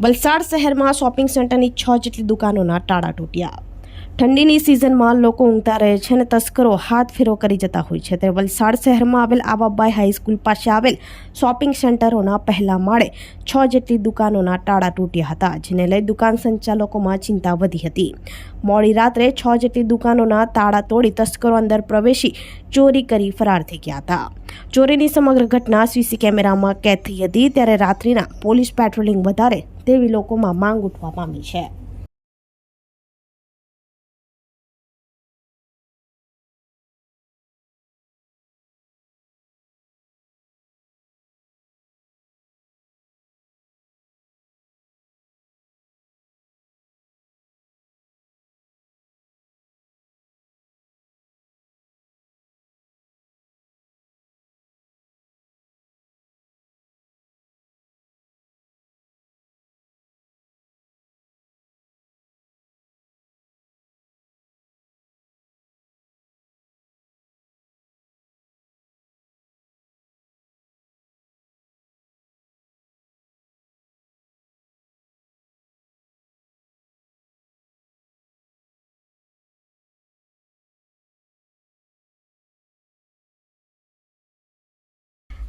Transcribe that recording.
વલસાડ શહેરમાં શોપિંગ સેન્ટરની છ જેટલી દુકાનોના તાળા તૂટ્યા. ઠંડીની સિઝનમાં લોકો ઊંઘતા રહે છે અને તસ્કરો હાથ ફેરો કરી જતા હોય છે. ત્યારે વલસાડ શહેરમાં આવેલ આવાબાઈ હાઈસ્કૂલ પાસે આવેલ શોપિંગ સેન્ટરોના પહેલા માળે છ જેટલી દુકાનોના તાળા તૂટ્યા હતા, જેને લઈ દુકાન સંચાલકોમાં ચિંતા વધી હતી. મોડી રાત્રે છ જેટલી દુકાનોના તાળા તોડી તસ્કરો અંદર પ્રવેશી ચોરી કરી ફરાર થઈ ગયા હતા. ચોરીની સમગ્ર ઘટના સીસી કેમેરામાં કેદ થઈ હતી, ત્યારે રાત્રિના પોલીસ પેટ્રોલિંગ વધારે તેવી લોકોમાં માંગ ઉઠવા પામી છે.